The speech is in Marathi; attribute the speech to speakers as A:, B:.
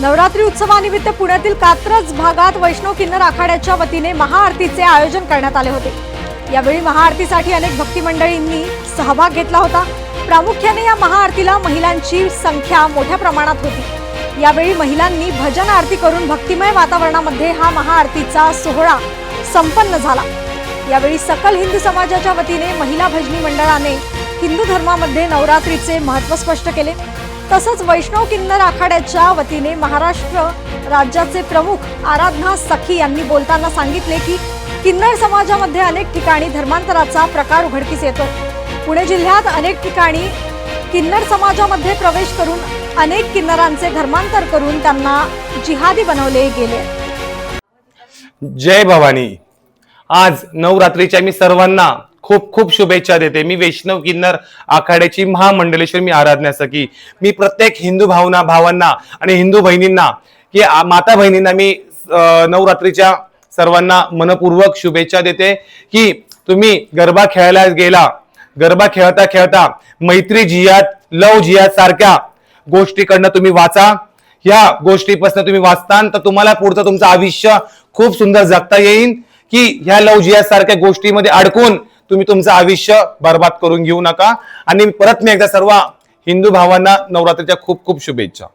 A: नवरात्री उत्सवानिमित्त पुण्यातील कात्रज भागात वैष्णव किन्नर आखाड्याच्या वतीने महाआरतीचे आयोजन करण्यात आले होते. यावेळी महाआरतीसाठी अनेक भक्ती मंडळींनी सहभाग घेतला होता. प्रामुख्याने या महाआरतीला महिलांची संख्या मोठ्या प्रमाणात होती. यावेळी महिलांनी भजन आरती करून भक्तिमय वातावरणामध्ये हा महाआरतीचा सोहळा संपन्न झाला. यावेळी सकल हिंदू समाजाच्या वतीने महिला भजनी मंडळाने हिंदू धर्मामध्ये नवरात्रीचे महत्त्व स्पष्ट केले. तसंच वैष्णव किन्नर आखाड्याच्या वतीने महाराष्ट्र राज्याचे प्रमुख आराधना सखी यांनी बोलताना सांगितले की किन्नर समाजामध्ये अनेक ठिकाणी धर्मांतराचा प्रकार उघडकीस येतो. पुणे जिल्ह्यात अनेक ठिकाणी किन्नर समाजामध्ये प्रवेश करून अनेक किन्नरांचे धर्मांतर करून त्यांना जिहादी बनवले गेले.
B: जय भवानी. आज नवरात्रीच्या मी सर्वांना खूप खूप शुभेच्छा देते. मी वैष्णव किन्नर आखाड्याची महामंडलेश्वर मी आराधना मी प्रत्येक हिंदू भावना भावांना आणि हिंदू बहिणींना की माता बहिणींना मी नवरात्रीच्या सर्वांना मनपूर्वक शुभेच्छा देते की तुम्ही गरबा खेळायला गेला गरबा खेळता खेळता मैत्री जियात लव जियात सारख्या गोष्टीकडनं तुम्ही वाचा. ह्या गोष्टीपासून तुम्ही वाचतान तर तुम्हाला पुढचं तुमचं आयुष्य खूप सुंदर जगता येईल की ह्या लव जियात सारख्या गोष्टीमध्ये अडकून तुम्ही तुमचं आयुष्य बर्बाद करून घेऊ नका. आणि परत मी एकदा सर्व हिंदू भावांना नवरात्रीच्या खूप खूप शुभेच्छा.